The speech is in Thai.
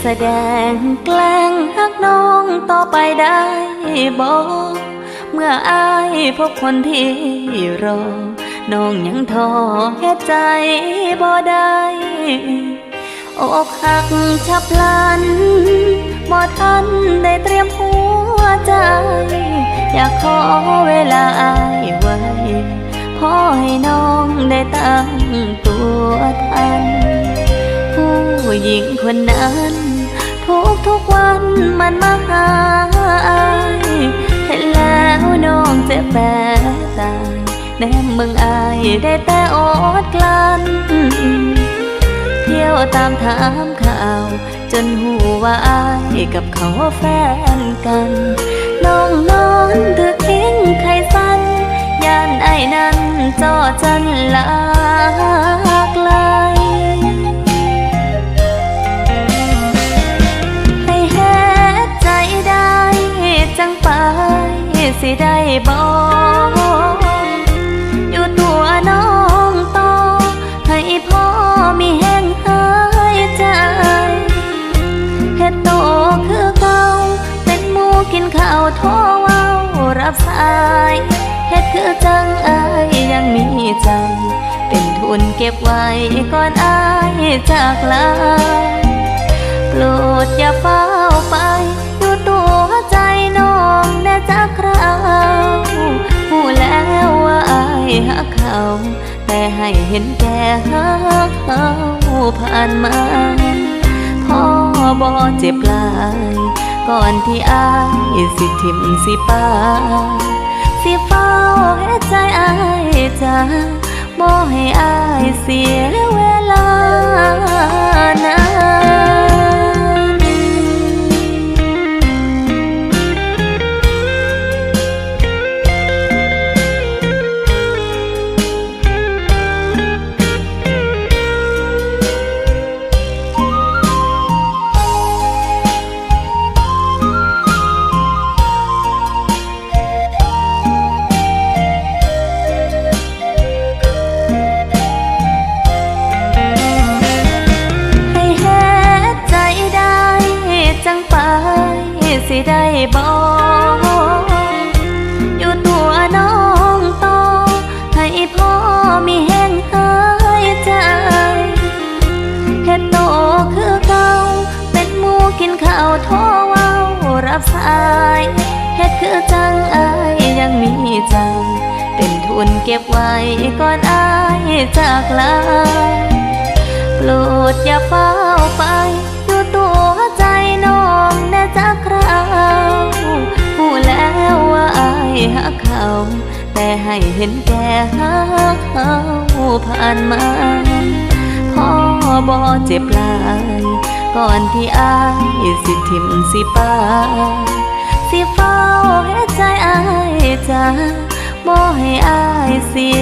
แสดงแกล้งฮักน้องต่อไปได้บอกเมื่ออายพบคนที่รอ น้องยังท้อเฮ็ดใจบ่ได้อกหักฉับพลันบ่ทันได้เตรียมหัวใจ อยากขอเวลาอายไว้ขอให้น้องได้ตั้งตัวทัน ผู้หญิงคนนั้นทุกทุกวันมันมาหาอายเห็นแล้วน้องจ็บแปรตายแนมมึงอายได้แต่อดกลั้นเที่ยวตามถามข่าว จนหูว่าอายกับเขาแฟนกันน้องนอนถือทิ้งไขสั้นยานไอ้นั้นจอจันลา ข้าวโทรเว้ารับสายเฮ็ดคือจังอายยังมีใจ เป็นทุนเก็บไว้ก่อนอายจากลาโปรดอย่าเฝ้าไป อยู่ตัวใจน้องแน่จักคราวหูแล้วว่าอายหักเขา แต่ให้เห็นแก่หักเขาผ่านมาพ่อบอเจ็บลาย ก่อนที่อายสิทิมสิปาสิเฝ้าให้ใจอายจ้าบ่ให้อายเสียเวลา สิได้บอกอยู่ตัวน้องต่อให้พ่อมีแห้งหายใจเฮ็ดโตคือเก่าเป็นมูกินข้าวทรเว้ารับสายเฮ็ดคือจังอายยังมีใจ เป็นทุนเก็บไว้ก่อนอายจากลาโปรดอย่าเฝ้าไป อยู่ตัวใจน้องแน่จักคร หาเขา แต่ให้เห็นแก่หาเขาผ่านมาพ่อบอเจ็บลาย ก่อนที่อายสิทิมสิปาสิเฝ้าให้ใจอายจ้าบ่ให้อายเสีย